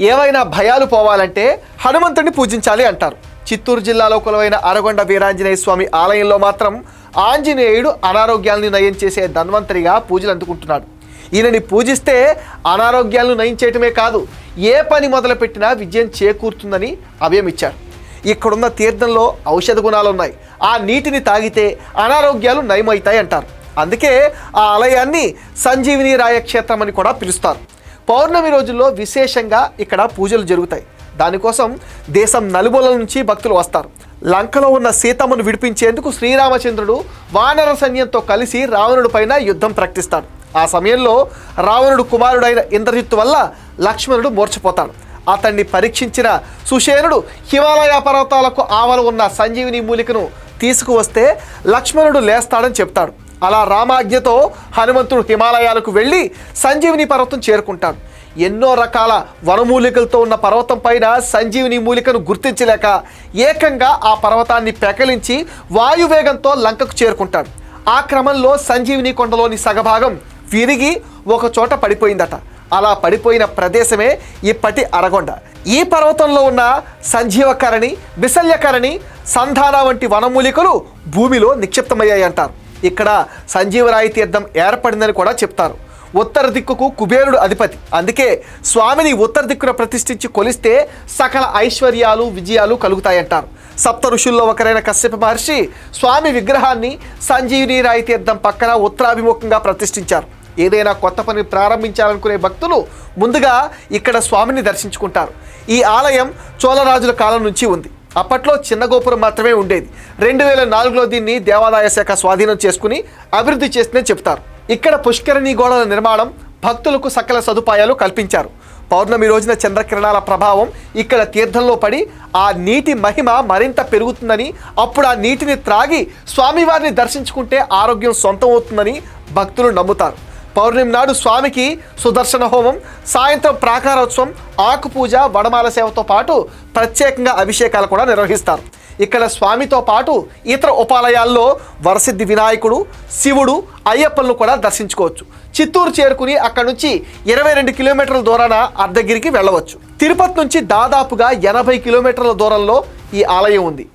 ఏవైనా భయాలు పోవాలంటే హనుమంతుడిని పూజించాలి అంటారు. చిత్తూరు జిల్లాలో కొలువైన అరగొండ వీరాంజనేయ స్వామి ఆలయంలో మాత్రం ఆంజనేయుడు అనారోగ్యాలను నయం చేసే ధన్వంతరిగా పూజలు అందుకుంటున్నాడు. ఈయనని పూజిస్తే అనారోగ్యాలను నయం చేయటమే కాదు ఏ పని మొదలుపెట్టినా విజయం చేకూరుతుందని అభయమిచ్చారు. ఇక్కడున్న తీర్థంలో ఔషధ గుణాలు ఉన్నాయి. ఆ నీటిని తాగితే అనారోగ్యాలు నయమవుతాయి అంటారు. అందుకే ఆ ఆలయాన్ని సంజీవిని రాయక్షేత్రం అని కూడా పిలుస్తారు. పౌర్ణమి రోజుల్లో విశేషంగా ఇక్కడ పూజలు జరుగుతాయి. దానికోసం దేశం నలుమూలల నుంచి భక్తులు వస్తారు. లంకలో ఉన్న సీతమ్మను విడిపించేందుకు శ్రీరామచంద్రుడు వానర సైన్యంతో కలిసి రావణుడి పైన యుద్ధం ప్రకటిస్తాడు. ఆ సమయంలో రావణుడు కుమారుడైన ఇంద్రజిత్తు వల్ల లక్ష్మణుడు మూర్ఛపోతాడు. అతన్ని పరీక్షించిన సుషేనుడు హిమాలయ పర్వతాలకు ఆవలు ఉన్న సంజీవిని మూలికను తీసుకువస్తే లక్ష్మణుడు లేస్తాడని చెప్తాడు. అలా రామాజ్ఞతో హనుమంతుడు హిమాలయాలకు వెళ్ళి సంజీవిని పర్వతం చేరుకుంటాడు. ఎన్నో రకాల వనమూలికలతో ఉన్న పర్వతం పైన సంజీవిని మూలికను గుర్తించలేక ఏకంగా ఆ పర్వతాన్ని పెకలించి వాయువేగంతో లంకకు చేరుకుంటాడు. ఆ క్రమంలో సంజీవిని కొండలోని సగభాగం విరిగి ఒక చోట పడిపోయిందట. అలా పడిపోయిన ప్రదేశమే ఇప్పటి అరగొండ. ఈ పర్వతంలో ఉన్న సంజీవకరణి విశల్యకరణి సంధాన వంటి వనమూలికలు భూమిలో నిక్షిప్తమయ్యాయి అంటారు ఇక్కడ సంజీవరాయి తీర్థం ఏర్పడిందని కూడా చెప్తారు. ఉత్తర దిక్కుకు కుబేరుడు అధిపతి. అందుకే స్వామిని ఉత్తర దిక్కున ప్రతిష్ఠించి కొలిస్తే సకల ఐశ్వర్యాలు విజయాలు కలుగుతాయంటారు. సప్త ఋషుల్లో ఒకరైన కశ్యప మహర్షి స్వామి విగ్రహాన్ని సంజీవిని రాయి తీర్థం పక్కన ఉత్తరాభిముఖంగా ప్రతిష్ఠించారు. ఏదైనా కొత్త పని ప్రారంభించాలనుకునే భక్తులు ముందుగా ఇక్కడ స్వామిని దర్శించుకుంటారు. ఈ ఆలయం చోళరాజుల కాలం నుంచి ఉంది. అప్పట్లో చిన్న గోపురం మాత్రమే ఉండేది. రెండు వేల నాలుగులో దీన్ని దేవాదాయ శాఖ స్వాధీనం చేసుకుని అభివృద్ధి చేసిందని చెప్తారు. ఇక్కడ పుష్కరిణి గోడల నిర్మాణం భక్తులకు సకల సదుపాయాలు కల్పించారు. పౌర్ణమి రోజున చంద్రకిరణాల ప్రభావం ఇక్కడ తీర్థంలో పడి ఆ నీటి మహిమ మరింత పెరుగుతుందని అప్పుడు ఆ నీటిని త్రాగి స్వామివారిని దర్శించుకుంటే ఆరోగ్యం సొంతం అవుతుందని భక్తులు నమ్ముతారు. పౌర్ణమి నాడు స్వామికి సుదర్శన హోమం సాయంత్రం ప్రాకారోత్సవం ఆకు పూజ వడమాల సేవతో పాటు ప్రత్యేకంగా అభిషేకాలు కూడా నిర్వహిస్తారు. ఇక్కడ స్వామితో పాటు ఇతర ఉపాలయాల్లో వరసిద్ధి వినాయకుడు శివుడు అయ్యప్పలను కూడా దర్శించుకోవచ్చు. చిత్తూరు చేరుకుని అక్కడ నుంచి ఇరవై రెండు కిలోమీటర్ల దూరాన అర్ధగిరికి వెళ్ళవచ్చు. తిరుపతి నుంచి దాదాపుగా ఎనభై కిలోమీటర్ల దూరంలో ఈ ఆలయం ఉంది.